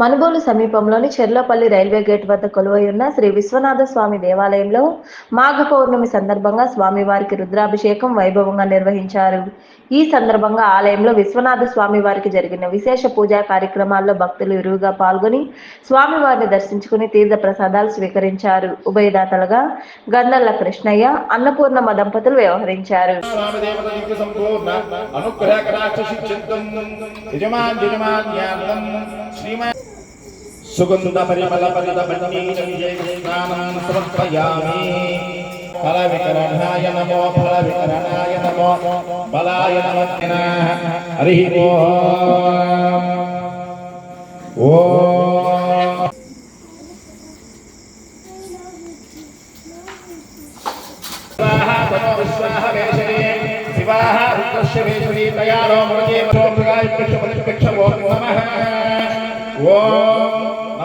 మనుబోలు సమీపంలోని Cherlapally railway gate వద్ద కొలువై ఉన్న శ్రీ విశ్వనాథ స్వామి దేవాలయంలో మాఘ పౌర్ణమి సందర్భంగా స్వామివారికి రుద్రాభిషేకం వైభవంగా నిర్వహించారు. ఈ సందర్భంగా ఆలయంలో విశ్వనాథ స్వామి వారికి జరిగిన విశేష పూజా కార్యక్రమాల్లో భక్తులు ఇరువుగా పాల్గొని స్వామివారిని దర్శించుకుని తీర్థ ప్రసాదాలు స్వీకరించారు. ఉభయదాతలుగా గంధర్ల కృష్ణయ్య అన్నపూర్ణమ్మ దంపతులు వ్యవహరించారు. శ్రీమాన్ సుగంధ పరిమళ పరిద మన్నీర విజయకృష్ణానాం సమర్పయామి. ఫల వికరణాయ నమో ఫల వికరణాయ నమో బలాయ నమః హరి ఓం. ఓం విశ్వాహ వేషరే శివాహ రుద్రస్య వేషరే తయారో మృగే ప్రకాశ పరిపక్ష ఓం నమః. ఓం.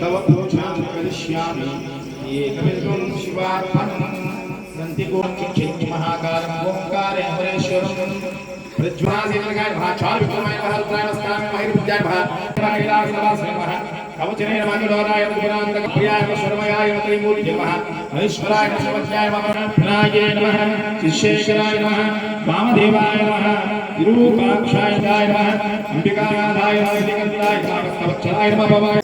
भवत्वं करिष्यामि। एकमेकं शिवार्थं सन्ति गोख्यं ऋज्वासीमनगाय नमः चारुविक्रमाय नमः रुद्राय नमस्कारामि महि पूज्याय नमः कैलास नमः नमः कवचने नमः लोराय नमः प्रियाय नमः शर्मयाय नमः त्रिमूर्ति नमः ऐश्वराय नमः सर्वज्ञाय नमः प्राय नमः शिष्येश्वराय नमः वामदेवाय नमः विरूपाक्षाय नमः अंबिकानाथाय नमः दिगंताय नमः कवचाय नमः भवाय